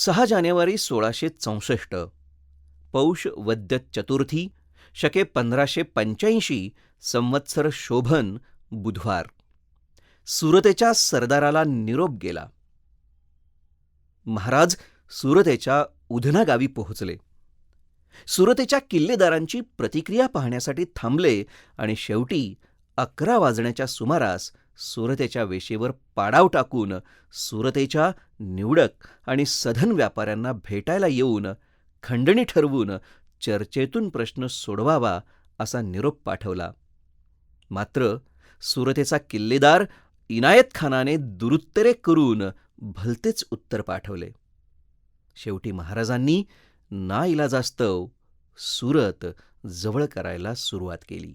सहा जानेवारी सोळाशे चौसष्ट. पौष वद्य चतुर्थी शके पंधराशे पंच्याऐंशी संवत्सर शोभन बुधवार. सुरतेच्या सरदाराला निरोप गेला. महाराज सुरतेच्या उधना गावी पोहोचले. सुरतेच्या किल्लेदारांची प्रतिक्रिया पाहण्यासाठी थांबले आणि शेवटी अकरा वाजण्याच्या सुमारास सुरतेच्या वेशीवर पाडाव टाकून सुरतेच्या निवडक आणि सधन व्यापाऱ्यांना भेटायला येऊन खंडणी ठरवून चर्चेतून प्रश्न सोडवावा असा निरोप पाठवला. मात्र सुरतेचा किल्लेदार इनायत खानाने दुरुत्तरे करून भलतेच उत्तर पाठवले. शेवटी महाराजांनी ना इलाजास्तव सुरत जवळ करायला सुरुवात केली.